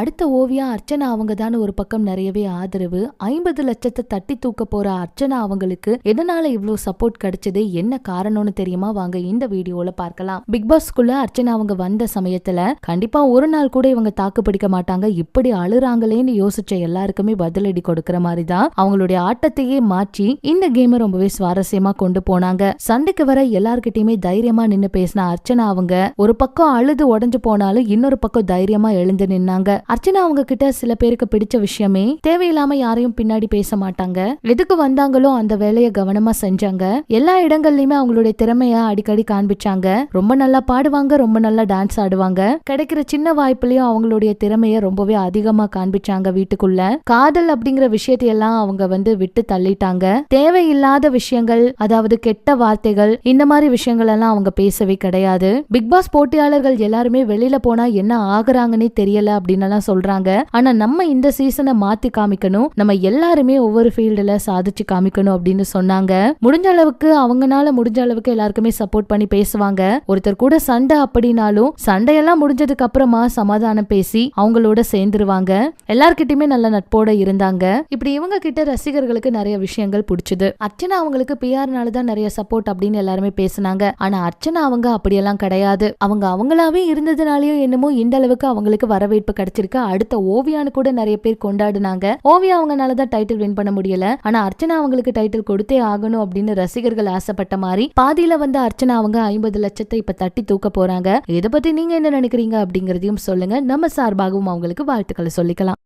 அடுத்த ஓவியா அர்ச்சனா அவங்க தான் ஒரு பக்கம் நிறையவே ஆதரவு. ஐம்பது லட்சத்தை தட்டி தூக்க போற அர்ச்சனா அவங்களுக்கு எதனால இவ்வளவு சப்போர்ட் கிடைச்சது? என்ன காரணம்னு தெரியுமா? வாங்க இந்த வீடியோல பார்க்கலாம். பிக் பாஸ்க்குள்ள அர்ச்சனா அவங்க வந்த சமயத்துல கண்டிப்பா ஒரு நாள் கூட இவங்க தாக்கு பிடிக்க மாட்டாங்க. இப்படி அழுறாங்களேன்னு யோசிச்ச எல்லாருக்குமே பதிலடி கொடுக்கற மாதிரி தான் அவங்களுடைய ஆட்டத்தையே மாற்றி இந்த கேமை ரொம்பவே சுவாரஸ்யமா கொண்டு போனாங்க. சண்டைக்கு வர எல்லார்கிட்டயுமே தைரியமா நின்னு பேசின அர்ச்சனா அவங்க ஒரு பக்கம் அழுது உடஞ்சு போனாலும் இன்னொரு பக்கம் தைரியமா எழுந்து நின்னாங்க. அர்ச்சனா அவங்க கிட்ட சில பேருக்கு பிடிச்ச விஷயமே தேவையில்லாம யாரையும் பின்னாடி பேச மாட்டாங்க. எதுக்கு வந்தாங்களோ அந்த வேலையை கவனமா செஞ்சாங்க. எல்லா இடங்கள்லயுமே அவங்களுடைய திறமைய அடிக்கடி காண்பிச்சாங்க. ரொம்ப நல்லா பாடுவாங்க ரொம்ப நல்லா டான்ஸ் ஆடுவாங்க. கிடைக்கிற சின்ன வாய்ப்புலயும் அவங்களுடைய திறமைய ரொம்பவே அதிகமா காண்பிச்சாங்க வீட்டுக்குள்ள. காதல் அப்படிங்கிற விஷயத்தையெல்லாம் அவங்க வந்து விட்டு தள்ளிட்டாங்க. தேவையில்லாத விஷயங்கள் அதாவது கெட்ட வார்த்தைகள் இந்த மாதிரி விஷயங்கள் எல்லாம் அவங்க பேசவே கிடையாது. பிக் பாஸ் போட்டியாளர்கள் எல்லாருமே வெளியில போனா என்ன ஆகுறாங்கன்னே தெரியல அப்படின்னு தான் சொல்றாங்க. ஆனா நம்ம இந்த சீசனை மாத்தி காமிக்கணும். நம்ம எல்லாருமே ஒவ்வொரு ஃபீல்டுல சாதிச்சு காமிக்கணும் அப்படின்னு சொன்னாங்க. முடிஞ்ச அளவுக்கு அவங்கனால முடிஞ்ச அளவுக்கு எல்லாருக்குமே சப்போர்ட் பண்ணி பேசுவாங்க. ஒருத்தர் கூட சண்டை அப்படின்னாலும் சண்டையெல்லாம் முடிஞ்சதுக்கு அப்புறமா சமாதானம் பேசி அவங்களோட சேர்ந்துருவாங்க. எல்லார்கிட்டயுமே நல்ல நட்போட இருந்தாங்க. இப்படி இவங்க கிட்ட ரசிகர்களுக்கு நிறைய விஷயங்கள் பிடிச்சது. அர்ச்சனா அவங்களுக்கு பிஆர்னால தான் நிறைய சப்போர்ட் அப்படின்னு எல்லாருமே பேசுனாங்க. ஆனா அர்ச்சனா அவங்க அப்படியெல்லாம் கிடையாது. அவங்க அவங்களாவே இருந்ததுனாலயோ என்னமோ இந்த அளவுக்கு அவங்களுக்கு வரவேற்பு வச்சிருக்க அடுத்த ஓவியான்னு கூட நிறைய பேர் கொண்டாடுனாங்க. ஓவியா அவங்கனால தான் டைட்டில் வின் பண்ண முடியல. ஆனா அர்ச்சனா அவங்களுக்கு டைட்டில் கொடுத்தே ஆகணும் அப்படின்னு ரசிகர்கள் ஆசைப்பட்ட மாதிரி பாதியில வந்து அர்ச்சனா அவங்க ஐம்பது லட்சத்தை இப்ப தட்டி தூக்க போறாங்க. இதை பத்தி நீங்க என்ன நினைக்கிறீங்க அப்படிங்கறதையும் சொல்லுங்க. நம்ம சார்பாகவும் அவங்களுக்கு வாழ்த்துக்களை சொல்லிக்கலாம்.